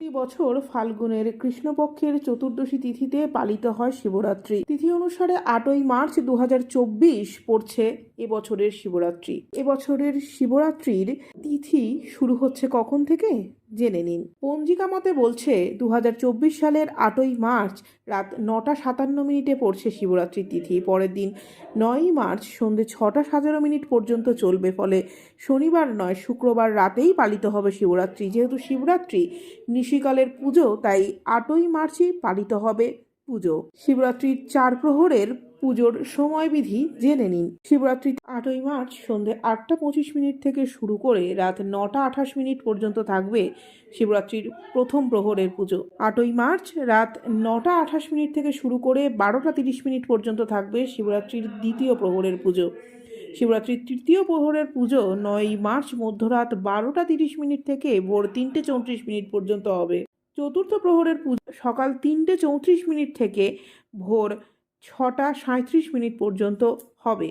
প্রতি বছর ফাল্গুনের কৃষ্ণপক্ষের চতুর্দশী তিথিতে পালিত হয় শিবরাত্রি। তিথি অনুসারে আটই মার্চ দুহাজার চব্বিশ পড়ছে এবছরের শিবরাত্রি। এবছরের শিবরাত্রির তিথি শুরু হচ্ছে কখন থেকে? জেনে নিন। পঞ্জিকা মতে বলছে দু হাজার চব্বিশ সালের আটই মার্চ রাত নটা সাতান্ন মিনিটে পড়ছে শিবরাত্রির তিথি। পরের দিন নয়ই মার্চ সন্ধে ছটা সাতারো মিনিট পর্যন্ত চলবে। ফলে শনিবার নয়, শুক্রবার রাতেই পালিত হবে শিবরাত্রি। যেহেতু শিবরাত্রি নিশিকালের পুজো, তাই আটই মার্চই পালিত হবে পুজো। শিবরাত্রির চার প্রহরের পুজোর সময়বিধি জেনে নিন। শিবরাত্রি আটই মার্চ সন্ধে আটটা পঁচিশ মিনিট থেকে শুরু করে রাত নটা আঠাশ মিনিট পর্যন্ত থাকবে শিবরাত্রির প্রথম প্রহরের পুজো। আটই মার্চ রাত নটা আঠাশ মিনিট থেকে শুরু করে বারোটা তিরিশ মিনিট পর্যন্ত থাকবে শিবরাত্রির দ্বিতীয় প্রহরের পুজো। শিবরাত্রির তৃতীয় প্রহরের পুজো নয়ই মার্চ মধ্যরাত বারোটা তিরিশ মিনিট থেকে ভোর তিনটে চৌত্রিশ মিনিট পর্যন্ত হবে। চতুর্থ প্রহরের পুজো সকাল তিনটে চৌত্রিশ মিনিট থেকে ভোর ছটা সাঁত্রিশ মিনিট পর্যন্ত হবে।